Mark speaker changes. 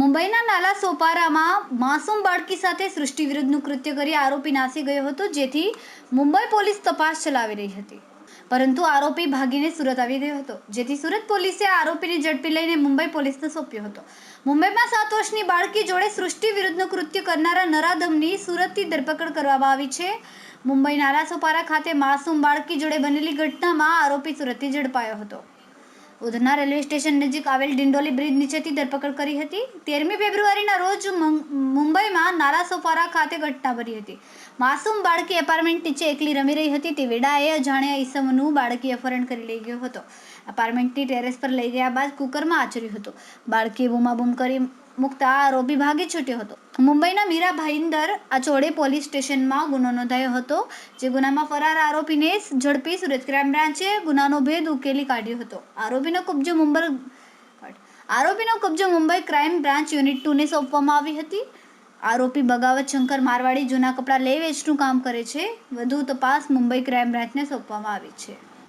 Speaker 1: મુંબઈના નાલા સોપારામાં માસૂમ બાળકી સાથે સૃષ્ટિ વિરુદ્ધનું કૃત્ય કરી આરોપી નાસી ગયો હતો, જેથી મુંબઈ પોલીસ તપાસ ચલાવી રહી હતી. પરંતુ આરોપી ભાગીને સુરત આવી ગયો હતો, જેથી સુરત પોલીસે આરોપીને ઝડપી લઈને મુંબઈ પોલીસને સોંપ્યો હતો. મુંબઈમાં સાત વર્ષની બાળકી જોડે સૃષ્ટિ વિરુદ્ધનું કૃત્ય કરનારા નરાધમની સુરતથી ધરપકડ કરવામાં આવી છે. મુંબઈ નાલા સોપારા ખાતે માસૂમ બાળકી જોડે બનેલી ઘટનામાં આરોપી સુરતથી ઝડપાયો હતો. ઉધના રેલવે સ્ટેશન નજીક આવેલ ડિંડોલી બ્રિજ નીચેથી ધરપકડ કરી હતી. તેરમી ફેબ્રુઆરીના રોજ મુંબઈમાં નાલા સોપારા ખાતે ઘટના બની હતી. માસૂમ બાળકી એપાર્ટમેન્ટ નીચે એકલી રમી રહી હતી. તે વેડાએ અજાણ્યા ઈસમનું બાળકી અપહરણ કરી લઈ ગયો હતો. એપાર્ટમેન્ટની ટેરેસ પર લઈ ગયા બાદ કુકરમાં આચર્યું હતું. બાળકીએ બૂમાબૂમ કરી મુકતા આરોપી ભાગી છૂટ્યો હતો. મુંબઈના મીરા ભાઈંદર ચોડે પોલીસ સ્ટેશનમાં ગુનો નોંધાયો હતો, જે ગુનામાં ફરાર આરોપીને ઝડપી સુરત ક્રાઇમ બ્રાન્ચે ગુનાનો ભેદ ઉકેલી કાઢ્યો હતો. આરોપીનો કબજો મુંબઈ આરોપીનો કબજો મુંબઈ ક્રાઇમ બ્રાન્ચ યુનિટ ટુને સોંપવામાં આવી હતી. આરોપી બગાવત શંકર મારવાડી જૂના કપડાં લે વેચનું કામ કરે છે. વધુ તપાસ મુંબઈ ક્રાઇમ બ્રાન્ચને સોંપવામાં આવી છે.